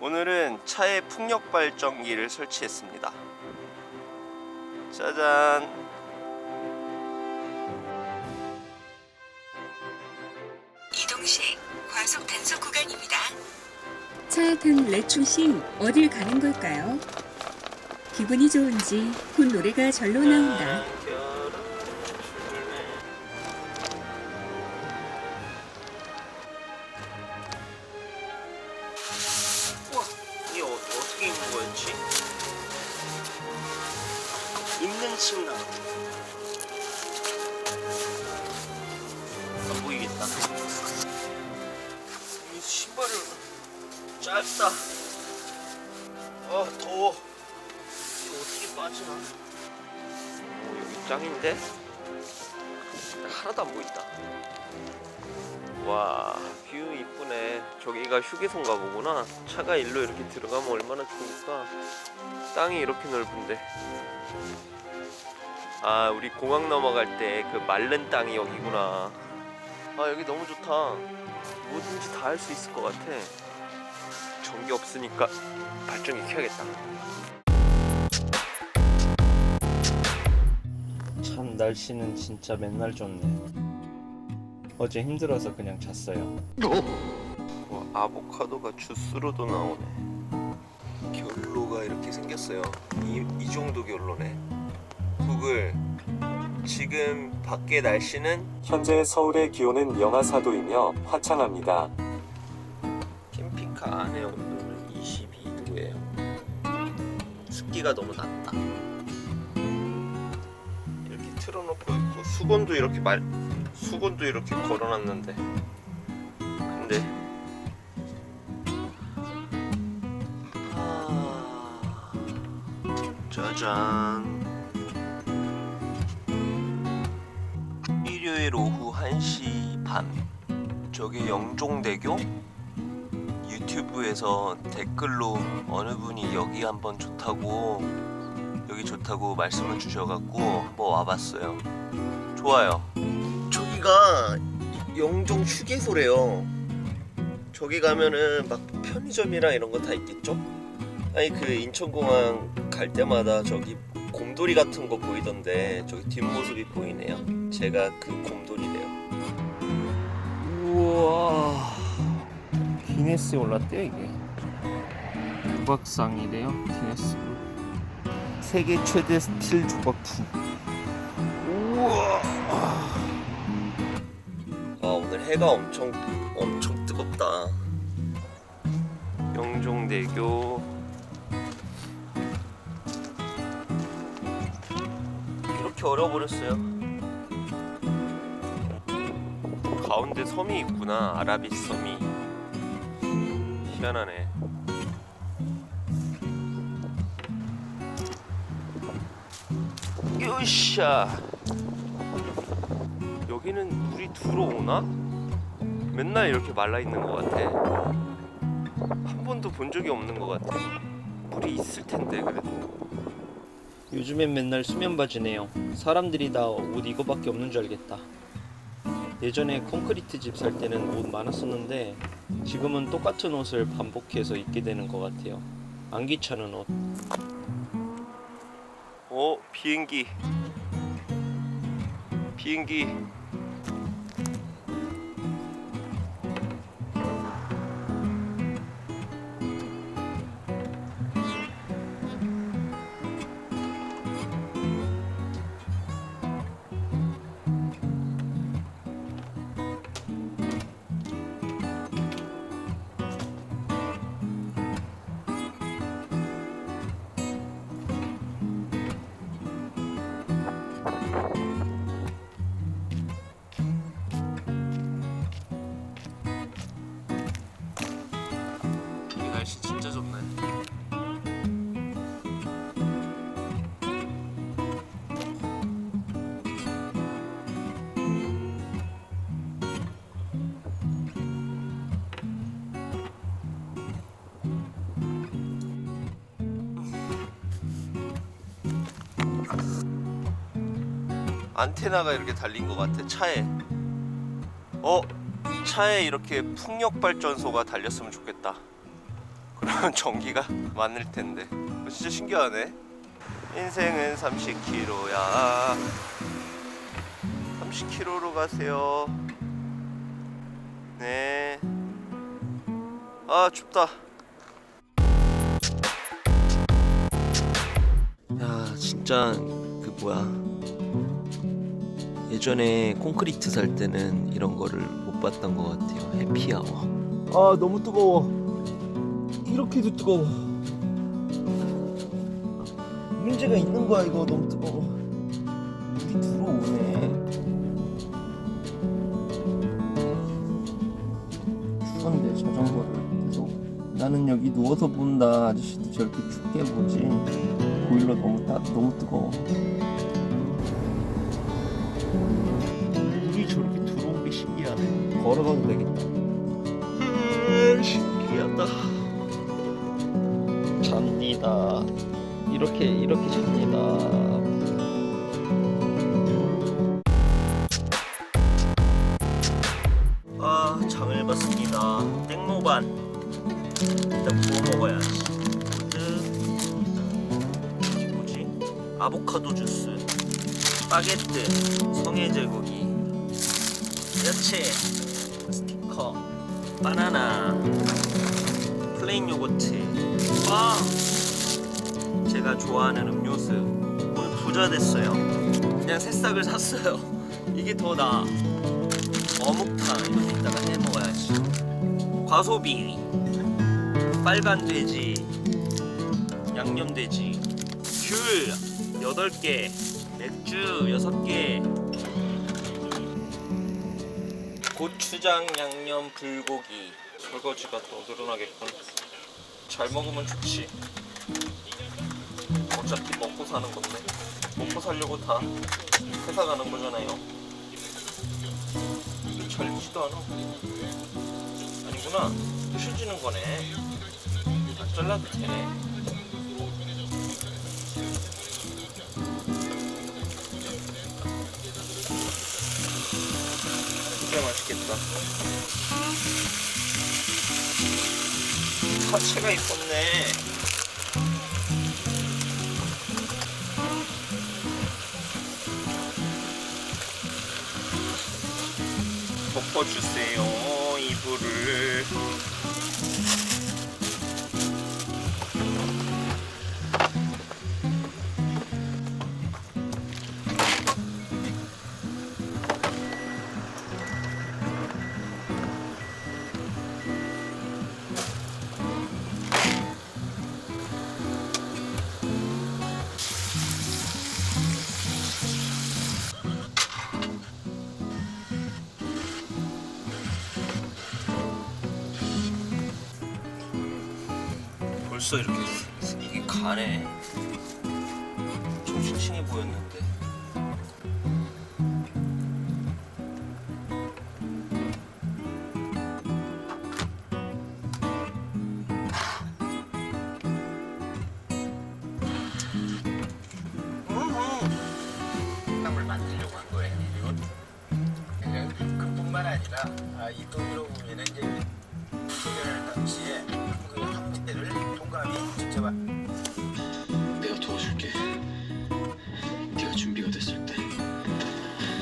오늘은 차에 풍력 발전기를 설치했습니다. 짜잔. 이동 과속 단속 구간입니다. 차에 탄 레충 씨 어딜 가는 걸까요? 기분이 좋은지 곧 노래가 절로 나온다. 짧다. 아 더워. 이거 어떻게 빠지나? 오, 여기 짱인데? 하나도 안 보인다. 와, 뷰 이쁘네. 저기가 휴게소인가 보구나. 차가 일로 이렇게 들어가면 얼마나 좋을까. 땅이 이렇게 넓은데. 아, 우리 공항 넘어갈 때그 마른 땅이 여기구나. 아, 여기 너무 좋다. 뭐든지 다 할 수 있을 것 같아. 전기 없으니까 발전기 켜야겠다. 참 날씨는 진짜 맨날 좋네. 어제 힘들어서 그냥 잤어요. 와, 아보카도가 주스로도 나오네. 결로가 이렇게 생겼어요. 이, 이 정도 결로네. 구글 지금 밖에 날씨는 현재 서울의 기온은 영하 4도이며 화창합니다. 습기가 너무 낮다. 이렇게 틀어놓고 있고 수건도 이렇게 말 수건도 이렇게 걸어놨는데. 근데 아, 짜잔. 일요일 오후 1시 반. 저게 영종대교 유튜브에서 댓글로 어느 분이 여기 한번 좋다고 여기 좋다고 말씀을 주셔갖고 한번 와봤어요. 좋아요. 저기가 영종 휴게소래요. 저기 가면은 막 편의점이랑 이런 거 다 있겠죠? 아니 그 인천공항 갈 때마다 저기 곰돌이 같은 거 보이던데 저기 뒷모습이 보이네요. 제가 그 곰돌이래요. 우와. 기네스에 올랐대요 이게. 조각상이래요 기네스. 세계 최대 스틸 조각품 우와. 아 오늘 해가 엄청 엄청 뜨겁다. 영종대교. 이렇게 얼어버렸어요. 가운데 섬이 있구나 아라비 섬이 희한하네. 요샤. 여기는 물이 들어오나? 맨날 이렇게 말라 있는 것 같아. 한 번도 본 적이 없는 것 같아. 물이 있을 텐데 그래도. 요즘엔 맨날 수면 바지네요. 사람들이 다 옷 이거밖에 없는 줄 알겠다. 예전에 콘크리트 집 살 때는 옷 많았었는데 지금은 똑같은 옷을 반복해서 입게 되는 것 같아요. 안 귀찮은 옷. 어 비행기. 비행기. 날씨 진짜 좋네. 안테나가 이렇게 달린 것 같아 차에. 어 차에 이렇게 풍력 발전소가 달렸으면 좋겠다. 그럼 전기가 많을 텐데. 어, 진짜 신기하네. 인생은 30km야. 30km로 가세요. 네. 아 춥다. 야 진짜 그 뭐야 예전에 콘크리트 살 때는 이런 거를 못 봤던 것 같아요 해피아워 아 너무 뜨거워 이렇게도 뜨거워. 문제가 있는 거야 이거. 너무 뜨거워. 물이 들어오네. 추운데 자전거를 계속. 나는 여기 누워서 본다. 아저씨도 저렇게 춥게 보지. 보일러 너무 따 너무 뜨거워. 물이 저렇게 들어온 게 신기하네. 걸어가도 되겠다. 음, 신기하다 잡니다. 이렇게 이렇게 잡니다. 아 장을 봤습니다. 땡모반. 일단 구워 먹어야지. 이게 뭐지? 아보카도 주스. 바게트 성해제고기 야채. 스티커. 바나나. 플레인 요거트. 와 제가 좋아하는 음료수 오늘 부자 됐어요 그냥 새싹을 샀어요 이게 더 나아 어묵탕 이렇게다가 해 먹어야지. 과소비, 빨간 돼지, 양념 돼지, 귤 여덟 개, 맥주 여섯 개, 고추장 양념 불고기. 설거지가 더 늘어나겠군. 잘 먹으면 좋지. 어차피 먹고 사는 건데 먹고 살려고 다 회사 가는 거잖아요. 절지도 않아. 아니구나. 부셔지는 거네. 안 잘라도 되네. 진짜 맛있겠다. 파채가 이뻤네. 덮어주세요 이불을 벌써 이렇게. 이게 가네 좀 싱싱해 보였는데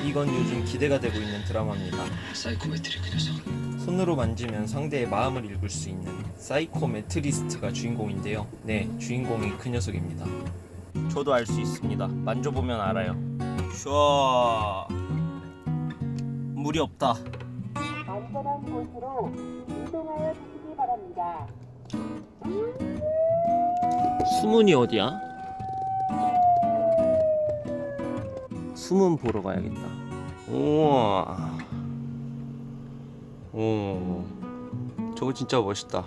이건 요즘 기대가 되고 있는 드라마입니다. 사이코메트리 그 녀석. 손으로 만지면 상대의 마음을 읽을 수 있는 사이코메트리스트가 주인공인데요. 네, 주인공이 그 녀석입니다. 저도 알 수 있습니다. 만져보면 알아요. 슈아 물이 없다. 안전한 곳으로 이동하여 주시기 바랍니다. 수문이 어디야? 수문 보러 가야겠다 우와. 오 저거 진짜 멋있다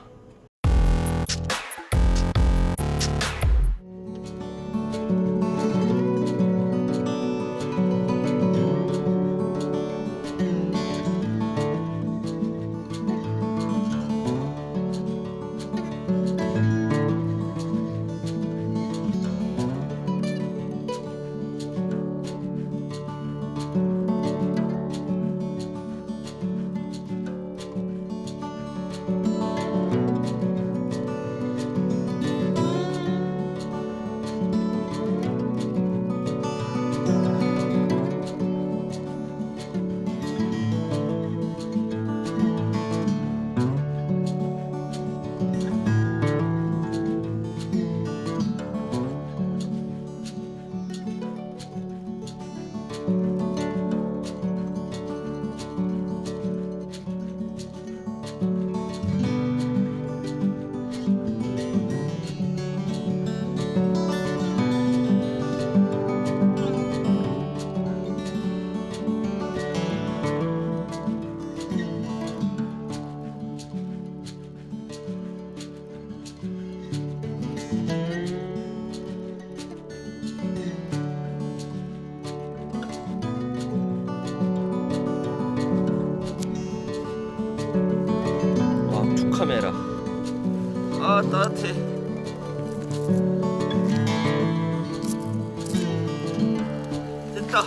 됐다.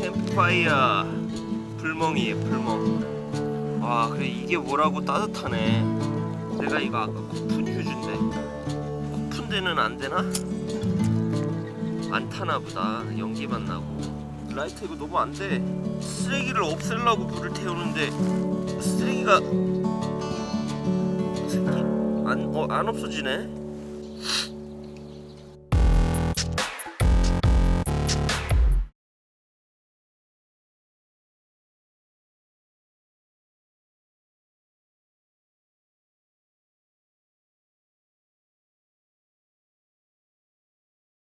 캠프파이어. 불멍이에요 불멍. 와 그래 이게 뭐라고 따뜻하네. 내가 이거 아까 코푼 휴즈인데. 코푼 데는 안 되나? 안 타나 보다. 연기만 나고. 라이트 이거 너무 안 돼. 쓰레기를 없애려고 불을 태우는데 쓰레기가 안, 어, 안 없어지네